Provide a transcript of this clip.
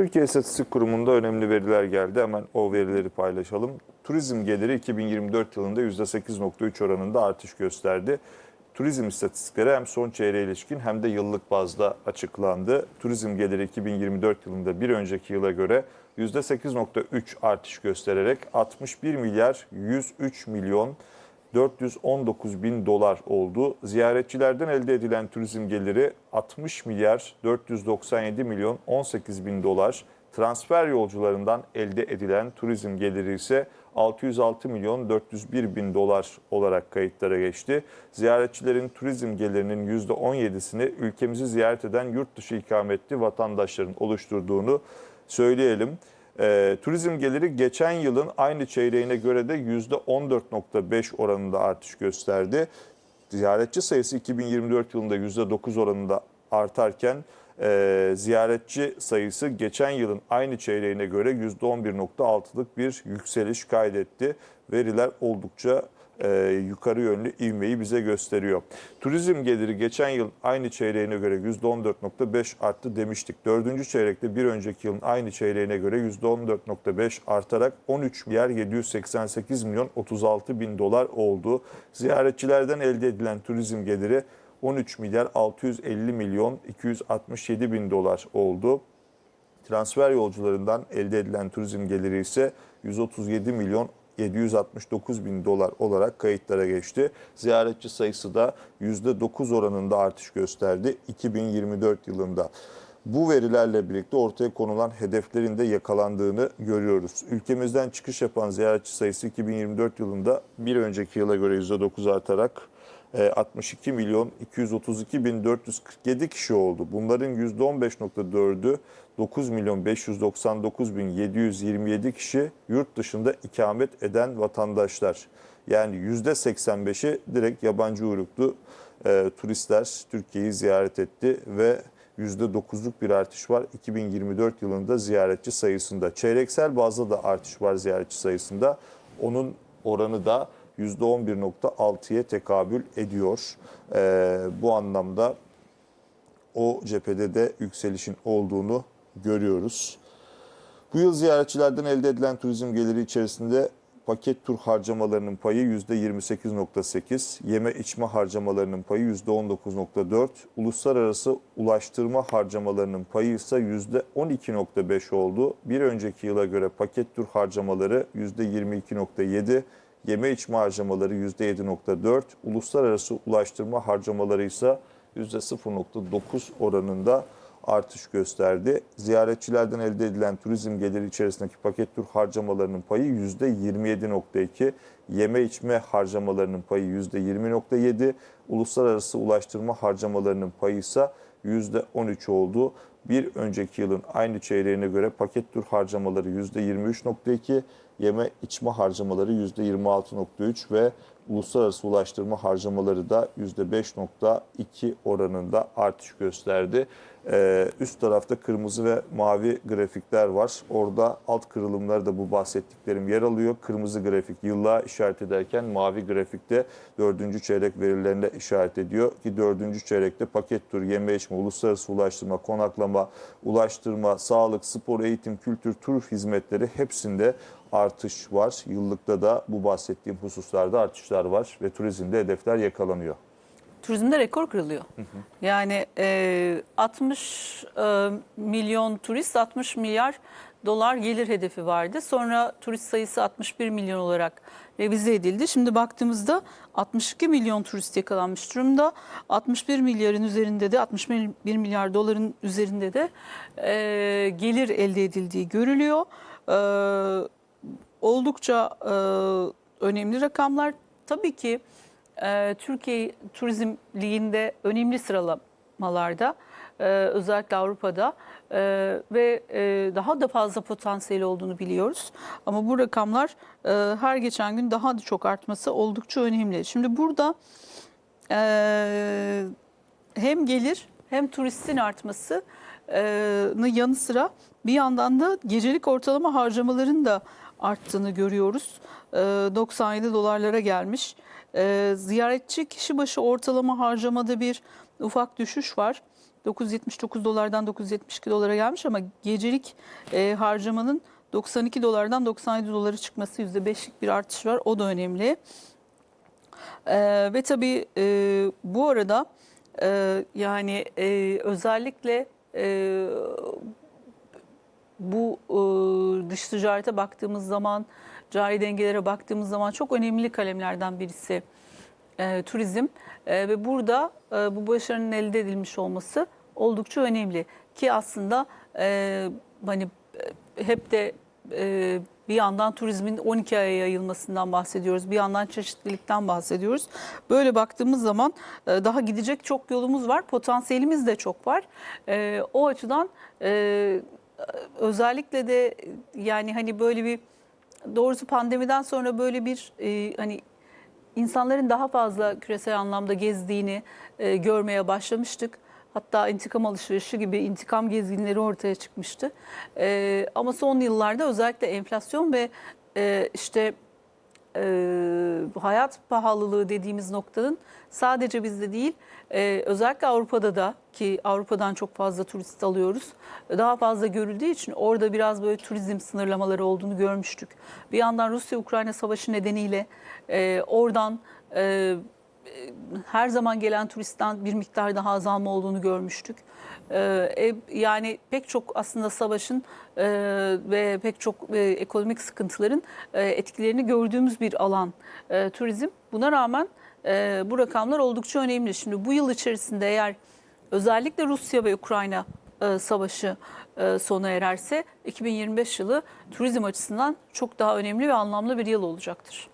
Türkiye İstatistik Kurumu'nda önemli veriler geldi. Hemen o verileri paylaşalım. Turizm geliri 2024 yılında %8.3 oranında artış gösterdi. Turizm istatistikleri hem son çeyreğe ilişkin hem de yıllık bazda açıklandı. Turizm geliri 2024 yılında bir önceki yıla göre %8.3 artış göstererek 61 milyar 103 milyon 419 bin dolar oldu. Ziyaretçilerden elde edilen turizm geliri 60 milyar 497 milyon 18 bin dolar. Transfer yolcularından elde edilen turizm geliri ise 606 milyon 401 bin dolar olarak kayıtlara geçti. Ziyaretçilerin turizm gelirinin %17'sini ülkemizi ziyaret eden yurt dışı ikametli vatandaşların oluşturduğunu söyleyelim. E, turizm geliri geçen yılın aynı çeyreğine göre de %14.5 oranında artış gösterdi. Ziyaretçi sayısı 2024 yılında %9 oranında artarken e, ziyaretçi sayısı geçen yılın aynı çeyreğine göre %11.6'lık bir yükseliş kaydetti. Veriler oldukça e, yukarı yönlü ivmeyi bize gösteriyor. Turizm geliri geçen yıl aynı çeyreğine göre %14.5 arttı demiştik. Dördüncü çeyrekte bir önceki yılın aynı çeyreğine göre %14.5 artarak 13 milyar 788 milyon 36 bin dolar oldu. Ziyaretçilerden elde edilen turizm geliri 13 milyar 650 milyon 267 bin dolar oldu. Transfer yolcularından elde edilen turizm geliri ise 137 milyon 769 bin dolar olarak kayıtlara geçti. Ziyaretçi sayısı da %9 oranında artış gösterdi 2024 yılında. Bu verilerle birlikte ortaya konulan hedeflerin de yakalandığını görüyoruz. Ülkemizden çıkış yapan ziyaretçi sayısı 2024 yılında bir önceki yıla göre %9 artarak 62 milyon 232 bin 447 kişi oldu. Bunların %15.4'ü 9 milyon 599 bin 727 kişi yurt dışında ikamet eden vatandaşlar. Yani %85'i direkt yabancı uyruklu e, turistler Türkiye'yi ziyaret etti ve %9'luk bir artış var 2024 yılında ziyaretçi sayısında. Çeyreksel bazda da artış var ziyaretçi sayısında. Onun oranı da %11.6'ya tekabül ediyor. Ee, bu anlamda o cephede de yükselişin olduğunu görüyoruz. Bu yıl ziyaretçilerden elde edilen turizm geliri içerisinde paket tur harcamalarının payı %28.8, yeme içme harcamalarının payı %19.4, uluslararası ulaştırma harcamalarının payı ise %12.5 oldu. Bir önceki yıla göre paket tur harcamaları %22.7, yeme içme harcamaları %7.4, uluslararası ulaştırma harcamaları ise %0.9 oranında artış gösterdi. Ziyaretçilerden elde edilen turizm geliri içerisindeki paket tur harcamalarının payı %27.2, yeme içme harcamalarının payı %20.7, uluslararası ulaştırma harcamalarının payı ise %13 oldu. Bir önceki yılın aynı çeyreğine göre paket tur harcamaları %23.2, yeme içme harcamaları %26.3 ve uluslararası ulaştırma harcamaları da %5.2 oranında artış gösterdi. Ee, üst tarafta kırmızı ve mavi grafikler var. Orada alt kırılımları da bu bahsettiklerim yer alıyor. Kırmızı grafik yıllığa işaret ederken mavi grafikte dördüncü çeyrek verilerine işaret ediyor. Ki dördüncü çeyrekte paket tur, yeme içme, uluslararası ulaştırma, konaklama, ulaştırma, sağlık, spor, eğitim, kültür, tur hizmetleri hepsinde artış var. Yıllıkta da bu bahsettiğim hususlarda artışlar var ve turizmde hedefler yakalanıyor. Turizmde rekor kırılıyor. Yani e, 60 e, milyon turist 60 milyar dolar gelir hedefi vardı. Sonra turist sayısı 61 milyon olarak revize edildi. Şimdi baktığımızda 62 milyon turist yakalanmış durumda. 61 milyarın üzerinde de 61 milyar doların üzerinde de e, gelir elde edildiği görülüyor. E, oldukça e, önemli rakamlar. Tabii ki e, Türkiye Turizm Ligi'nde önemli sıralamalarda e, özellikle Avrupa'da e, ve e, daha da fazla potansiyeli olduğunu biliyoruz. Ama bu rakamlar e, her geçen gün daha da çok artması oldukça önemli. Şimdi burada e, hem gelir hem turistin artmasının yanı sıra bir yandan da gecelik ortalama harcamaların da arttığını görüyoruz. E, 97 dolarlara gelmiş. E, ziyaretçi kişi başı ortalama harcamada bir ufak düşüş var. 979 dolardan 972 dolara gelmiş ama gecelik e, harcamanın 92 dolardan 97 dolara çıkması %5'lik bir artış var. O da önemli. Ee, ve tabii e, bu arada e, yani e, özellikle e, bu e, dış ticarete baktığımız zaman, cari dengelere baktığımız zaman çok önemli kalemlerden birisi e, turizm E, ve burada e, bu başarının elde edilmiş olması oldukça önemli ki aslında e, hani e, hep de e, bir yandan turizmin 12 aya yayılmasından bahsediyoruz. Bir yandan çeşitlilikten bahsediyoruz. Böyle baktığımız zaman e, daha gidecek çok yolumuz var. Potansiyelimiz de çok var. E, o açıdan e, özellikle de yani hani böyle bir doğrusu pandemiden sonra böyle bir e, hani insanların daha fazla küresel anlamda gezdiğini e, görmeye başlamıştık. Hatta intikam alışverişi gibi intikam gezginleri ortaya çıkmıştı. E, ama son yıllarda özellikle enflasyon ve e, işte e, hayat pahalılığı dediğimiz noktanın sadece bizde değil e, özellikle Avrupa'da da ki Avrupa'dan çok fazla turist alıyoruz daha fazla görüldüğü için orada biraz böyle turizm sınırlamaları olduğunu görmüştük. Bir yandan Rusya-Ukrayna savaşı nedeniyle e, oradan e, her zaman gelen turistten bir miktar daha azalma olduğunu görmüştük. Ee, e, yani pek çok aslında savaşın e, ve pek çok e, ekonomik sıkıntıların etkilerini gördüğümüz bir alan turizm. Buna rağmen bu rakamlar oldukça önemli. Şimdi bu yıl içerisinde eğer özellikle Rusya ve Ukrayna savaşı sona ererse 2025 yılı turizm açısından çok daha önemli ve anlamlı bir yıl olacaktır.